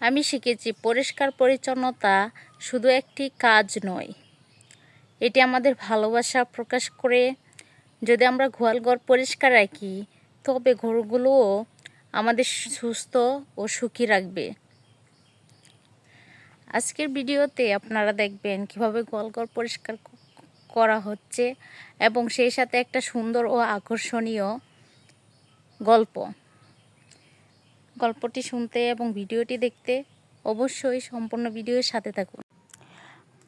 আমি শিখেছি পরিষ্কার পরিচ্ছন্নতা শুধু একটি কাজ নয়। এটি আমাদের ভালোবাসা প্রকাশ করে। যদি আমরা গোয়ালঘর পরিষ্কার রাখি, তবে ঘরগুলোও আমাদের সুস্থ ও সুখী রাখবে। আজকের ভিডিওতে আপনারা দেখবেন কীভাবে গোয়ালঘর পরিষ্কার করা হচ্ছে এবং সেই সাথে একটা সুন্দর ও আকর্ষণীয় গল্প। গল্পটি শুনতে এবং ভিডিওটি দেখতে অবশ্যই সম্পূর্ণ ভিডিওর সাথে থাকুন।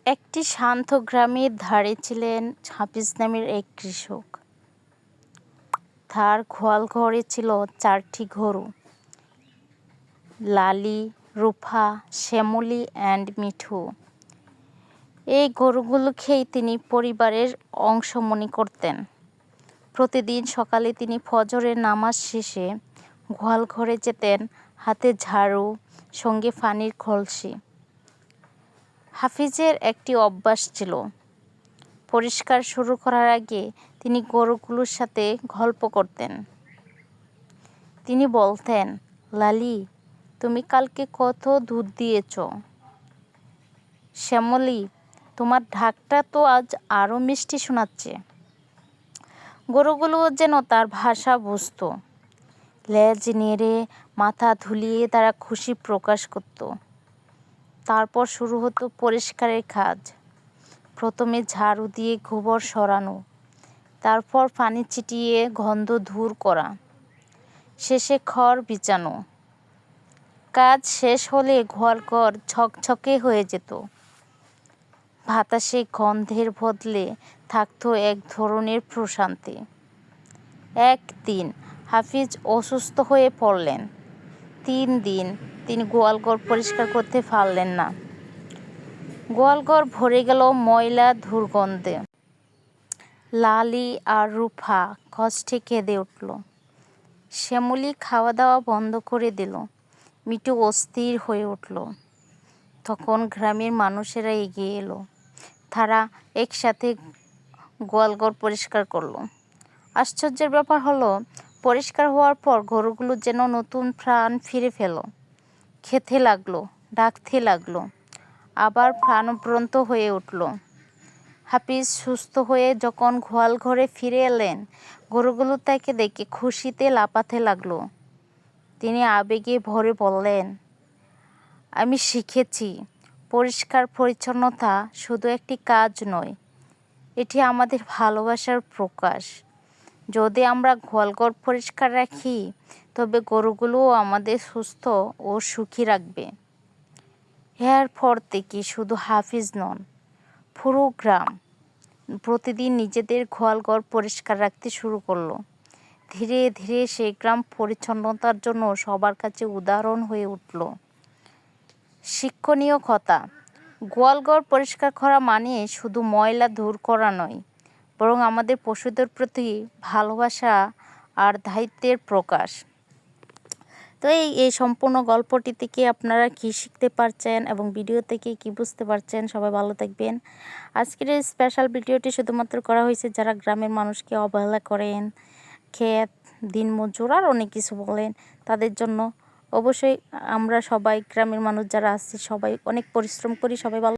একটি শান্ত গ্রামের ধারে ছিলেন হাফিজ নামের এক কৃষক। তার গোয়াল ঘরে ছিল চারটি গরু। লালি, রূপা, শ্যামলি অ্যান্ড মিঠু। এই গরুগুলো খেয়ে তিনি পরিবারের অংশ মনে করতেন। প্রতিদিন সকালে তিনি ফজরের নামাজ শেষে গোয়াল ঘরে যেতেন, হাতে ঝাড়ু, সঙ্গে পানির কলসি। হাফিজের একটি অভ্যাস ছিল। পরিষ্কার শুরু করার আগে তিনি গরুগুলোর সাথে গল্প করতেন। তিনি বলতেন, লালি, তুমি কালকে কত দুধ দিয়েছ? শ্যামলি, তোমার ঢাকটা তো আজ আরও মিষ্টি শোনাচ্ছে। গরুগুলো যেন তার ভাষা বুঝত। লেজ নেড়ে, মাথা ধুলিয়ে তারা খুশি প্রকাশ করত। তারপর শুরু হতো পরিষ্কারের কাজ। প্রথমে ঝাড়ু দিয়ে গোবর সরানো, তারপর পানি ছিটিয়ে গন্ধ দূর করা, শেষে খড় বিছানো। কাজ শেষ হলে ঘর ঘর ছকছকে হয়ে যেত। বাতাসে গন্ধের বদলে থাকতো এক ধরনের প্রশান্তি। একদিন হাফিজ অসুস্থ হয়ে পড়লেন। তিন দিন তিনি গোয়ালঘর পরিষ্কার করতে পারলেন না। গোয়ালঘর ভরে গেল ময়লা দুর্গন্ধে। লালি আর রূপা কষ্টে কেঁদে উঠল। শ্যামলি খাওয়া দাওয়া বন্ধ করে দিল। মিটু অস্থির হয়ে উঠল। তখন গ্রামের মানুষেরা এগিয়ে এলো। তারা একসাথে গোয়ালঘর পরিষ্কার করল। আশ্চর্যের ব্যাপার হলো পরিষ্কার হওয়ার পর গরুগুলো যেন নতুন প্রাণ ফিরে ফেল খেতে লাগল, ডাকতে লাগল, আবার প্রাণপ্রান্ত হয়ে উঠল। হাফিজ সুস্থ হয়ে যখন গোয়াল ঘরে ফিরে এলেন, গরুগুলো তাকে দেখে খুশিতে লাপাতে লাগল। তিনি আবেগে ভরে বললেন, আমি শিখেছি। পরিষ্কার পরিচ্ছন্নতা শুধু একটি কাজ নয়, এটি আমাদের ভালোবাসার প্রকাশ। যদি আমরা গোয়ালঘর পরিষ্কার রাখি, তবে গরুগুলোও আমাদের সুস্থ ও সুখী রাখবে। এরপর থেকে শুধু হাফিজ নন, পুরো গ্রাম প্রতিদিন নিজেদের গোয়ালঘর পরিষ্কার রাখতে শুরু করল। ধীরে ধীরে সেই গ্রাম পরিচ্ছন্নতার জন্য সবার কাছে উদাহরণ হয়ে উঠল। শিক্ষণীয় কথা, গোয়ালঘর পরিষ্কার করা মানে শুধু ময়লা দূর করা নয় বরং আমাদের পশুদের প্রতি ভালোবাসা আর দায়িত্বের প্রকাশ। তো এই এই সম্পূর্ণ গল্পটি থেকে আপনারা কি শিখতে পারছেন এবং ভিডিও থেকে কি বুঝতে পারছেন? সবাই ভালো থাকবেন। আজকের এই স্পেশাল ভিডিওটি শুধুমাত্র করা হয়েছে যারা গ্রামের মানুষকে অবহেলা করেন ক্ষেত দিনমজুর আর অনেক কিছু বলেন, তাদের জন্য অবশ্যই আমরা সবাই গ্রামের মানুষ যারা আছি সবাই অনেক পরিশ্রম করি, সবাই ভালো